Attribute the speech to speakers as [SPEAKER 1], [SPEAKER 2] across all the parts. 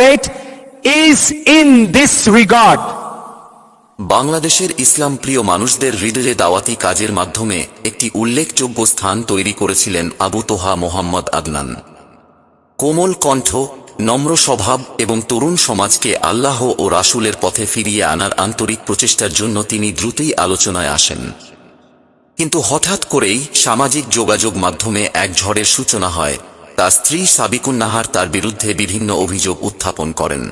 [SPEAKER 1] faith is in this regard.
[SPEAKER 2] বাংলাদেশের ইসলাম প্রিয় মানুষদের হৃদয়ে দাওয়াতি কাজের মাধ্যমে একটি উল্লেখযোগ্য স্থান তৈরি করেছিলেন আবু তোহা মোহাম্মদ আদনান। কোমল কণ্ঠ, নম্র স্বভাব এবং তরুণ সমাজকে আল্লাহ ও রাসূলের পথে ফিরিয়ে আনার আন্তরিক প্রচেষ্টার জন্য তিনি দ্রুতই আলোচনায় আসেন। কিন্তু হঠাৎ করেই সামাজিক যোগাযোগ মাধ্যমে এক ঝড়ের সূচনা হয়। তার স্ত্রী সাবিকুন নাহার তার বিরুদ্ধে বিভিন্ন অভিযোগ উত্থাপন করেন।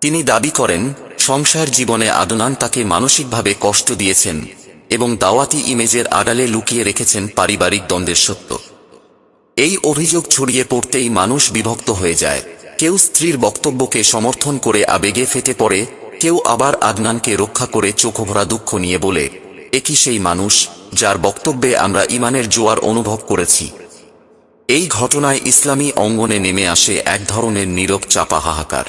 [SPEAKER 2] তিনি দাবি করেন, সংসার জীবনে আদনান তাকে মানসিকভাবে কষ্ট দিয়েছেন এবং দাওয়াতি ইমেজের আড়ালে লুকিয়ে রেখেছেন পারিবারিক দ্বন্দ্বের সত্য। এই অভিযোগ ছড়িয়ে পড়তেই মানুষ বিভক্ত হয়ে যায়। কেউ স্ত্রীর বক্তব্যকে সমর্থন করে আবেগে ফেটে পড়ে, কেউ আবার আদনানকে রক্ষা করে চোখভরা দুঃখ নিয়ে বলে একই সেই মানুষ যার বক্তব্যে আমরা ইমানের জোয়ার অনুভব করেছি। এই ঘটনায় ইসলামী অঙ্গনে নেমে আসে এক ধরনের নীরব চাপা হাহাকার।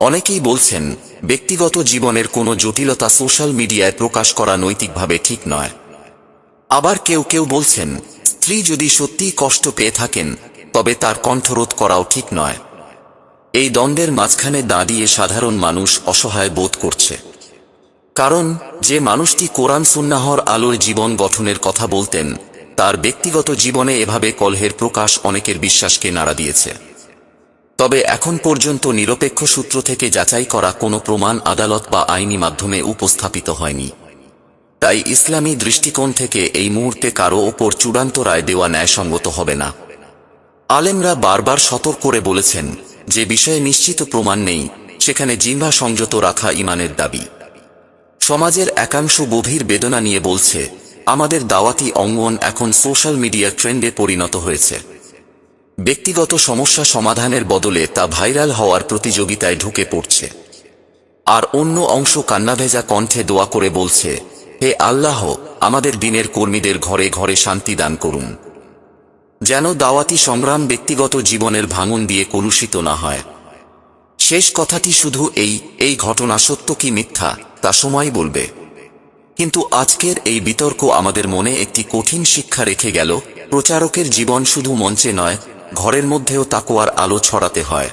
[SPEAKER 2] অনেকেই বলছেন, ব্যক্তিগত জীবনের কোনো জটিলতা সোশ্যাল মিডিয়ায় প্রকাশ করা নৈতিকভাবে ঠিক নয়। আবার কেউ কেউ বলছেন, স্ত্রী যদি সত্যিই কষ্ট পেয়ে থাকেন, তবে তার কণ্ঠরোধ করাও ঠিক নয়। এই দ্বন্দ্বের মাঝখানে দাঁড়িয়ে সাধারণ মানুষ অসহায় বোধ করছে। কারণ, যে মানুষটি কোরআন সুন্নাহর আলোর জীবন গঠনের কথা বলতেন তার ব্যক্তিগত জীবনে এভাবে কলহের প্রকাশ অনেকের বিশ্বাসকে নাড়া দিয়েছে। তবে এখন পর্যন্ত নিরপেক্ষ সূত্র থেকে যাচাই করা কোনো প্রমাণ আদালত বা আইনি মাধ্যমে উপস্থাপিত হয়নি। তাই ইসলামী দৃষ্টিকোণ থেকে এই মুহূর্তে কারও ওপর চূড়ান্ত রায় দেওয়া ন্যায়সঙ্গত হবে না। আলেমরা বারবার সতর্ক করে বলেছেন যে বিষয়ে নিশ্চিত প্রমাণ নেই, সেখানে জিম্বা সংযত রাখা ইমানের দাবি। সমাজের একাংশ গভীর বেদনা নিয়ে বলছে আমাদের দাওয়াতি অঙ্গন এখন সোশ্যাল মিডিয়া ট্রেন্ডে পরিণত হয়েছে। ব্যক্তিগত সমস্যা সমাধানের বদলে তা ভাইরাল হওয়ার প্রতিযোগিতায় ঢুকে পড়ছে। আর অন্য অংশ কান্নাভেজা কণ্ঠে দোয়া করে বলছে, হে আল্লাহ, আমাদের দিনের কর্মীদের ঘরে ঘরে শান্তি দান করুন। যেন দাওয়াতি সংগ্রাম ব্যক্তিগত জীবনের ভাঙন দিয়ে কলুষিত না হয়। শেষ কথাটি শুধু এই এই ঘটনা সত্য কি মিথ্যা, তা সময় বলবে। কিন্তু আজকের এই বিতর্ক আমাদের মনে একটি কঠিন শিক্ষা রেখে গেল। প্রচারকের জীবন শুধু মঞ্চে নয়, ঘরের মধ্যেও তাকোয়ার আলো ছড়াতে হয়।